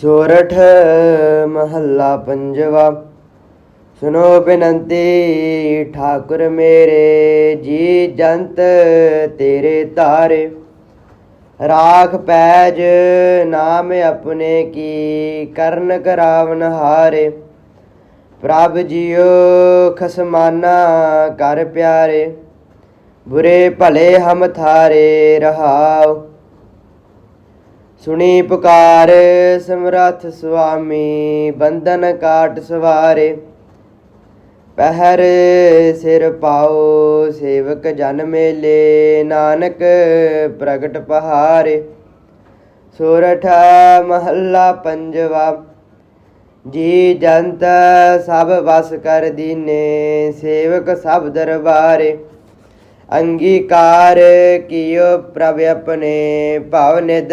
ਸੋਰਠ ਮਹੱਲਾ ਪੰਜਵਾ। ਸੁਨੋ ਬੇਨੰਤੀ, ਠਾਕੁਰ ਮੇਰੇ, ਜੀ ਜੰਤ ਤੇਰੇ ਤਾਰੇ ਰਾਖ ਪੈਜ ਨਾਮ ਆਪਣੇ ਕੀ, ਕਰਨ ਕਰਾਵਨ ਹਾਰੇ। ਪ੍ਰਭ ਜੀਓ ਖਸਮਾਨਾ ਕਰ ਪਿਆਰੇ, ਬੁਰੇ ਭਲੇ ਹਮ ਥਾਰੇ ਰਹਾਓ। ਸੁਣੀ ਪੁਕਾਰ ਸਮਰੱਥ ਸੁਆਮੀ, ਬੰਧਨ ਕਾਟ ਸਵਾਰੇ। ਪਹਿਰ ਸਿਰ ਪਾਓ, ਸੇਵਕ ਜਨ ਮੇਲੇ, ਨਾਨਕ ਪ੍ਰਗਟ ਪਹਾਰੇ। ਸੋਰਠ ਮਹੱਲਾ ਪੰਜਵਾ, ਜੀ ਜੰਤ ਸਭ ਵਸ ਕਰ ਦੀਨੇ, ਸੇਵਕ ਸਭ ਦਰਬਾਰੇ। ਅੰਗੀਕਾਰ ਕੀਓ ਪ੍ਰਭ ਆਪਣੇ ਭਵ ਨਿਦ